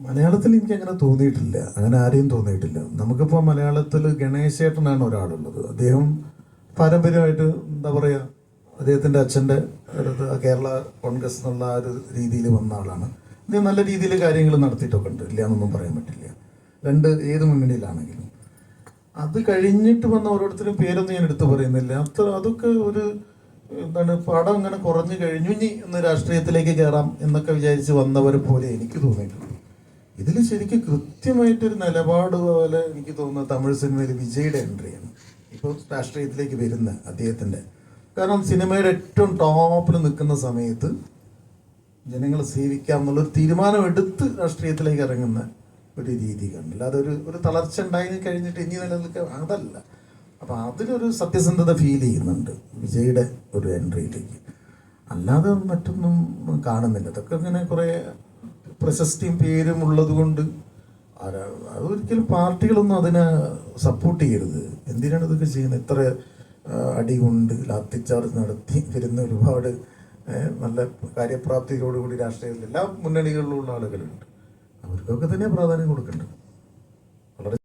മലയാളത്തിൽ എനിക്ക് അങ്ങനെ തോന്നിയിട്ടില്ല. അങ്ങനെ ആരെയും തോന്നിയിട്ടില്ല. നമുക്കിപ്പോൾ മലയാളത്തിൽ ഗണേശേട്ടനാണ് ഒരാളുള്ളത്. അദ്ദേഹം പാരമ്പര്യമായിട്ട് എന്താ പറയുക അദ്ദേഹത്തിന്റെ അച്ഛന്റെ കേരള കോൺഗ്രസ് എന്നുള്ള ആ ഒരു രീതിയിൽ വന്ന ആളാണ്. അദ്ദേഹം നല്ല രീതിയിൽ കാര്യങ്ങൾ നടത്തിയിട്ടൊക്കെ ഉണ്ട്. ഇല്ല എന്നൊന്നും പറയാൻ പറ്റില്ല. രണ്ട് ഏത് മുന്നണിയിലാണെങ്കിലും. അത് കഴിഞ്ഞിട്ട് വന്ന ഓരോരുത്തരും പേരൊന്നും ഞാൻ എടുത്തു പറയുന്നില്ല. അത്ര അതൊക്കെ ഒരു എന്താണ് പടം അങ്ങനെ കുറഞ്ഞു കഴിഞ്ഞു. ഇനി ഇന്ന് രാഷ്ട്രീയത്തിലേക്ക് കയറാം എന്നൊക്കെ വിചാരിച്ച് വന്നവരെ പോലെ എനിക്ക് തോന്നിയിട്ടുള്ളൂ ഇതിൽ ശരിക്കും കൃത്യമായിട്ടൊരു നിലപാട് പോലെ എനിക്ക് തോന്നുന്നത് തമിഴ് സിനിമയിൽ വിജയുടെ എൻട്രിയാണ്. ഇപ്പോൾ രാഷ്ട്രീയത്തിലേക്ക് വരുന്ന അദ്ദേഹത്തിന്റെ. കാരണം സിനിമയുടെ ഏറ്റവും ടോപ്പിൽ നിൽക്കുന്ന സമയത്ത് ജനങ്ങളെ സേവിക്കാം എന്നുള്ളൊരു തീരുമാനം എടുത്ത് രാഷ്ട്രീയത്തിലേക്ക് ഇറങ്ങുന്ന ഒരു രീതി കണ്ടു അല്ലാതെ ഒരു ഒരു തളർച്ച ഉണ്ടായി കഴിഞ്ഞിട്ട് ഇനി നിലനിൽക്കുക അതല്ല. അപ്പം അതിലൊരു സത്യസന്ധത ഫീൽ ചെയ്യുന്നുണ്ട് വിജയുടെ ഒരു എൻട്രിയിലേക്ക്. അല്ലാതെ മറ്റൊന്നും കാണുന്നില്ല. അതൊക്കെ ഇങ്ങനെ കുറേ പ്രശസ്തിയും പേരും ഉള്ളത് കൊണ്ട് അതൊരിക്കലും പാർട്ടികളൊന്നും അതിനെ സപ്പോർട്ട് ചെയ്യരുത്. എന്തിനാണ് ഇതൊക്കെ ചെയ്യുന്നത്? ഇത്ര അടി കൊണ്ട് ലാത്തിച്ചാർജ് നടത്തി വരുന്ന ഒരുപാട് നല്ല കാര്യപ്രാപ്തിയോടുകൂടി രാഷ്ട്രീയത്തിൽ എല്ലാ മുന്നണികളിലുള്ള ആളുകളുണ്ട്. അവർക്കൊക്കെ തന്നെ പ്രാധാന്യം കൊടുക്കേണ്ടത്. വളരെ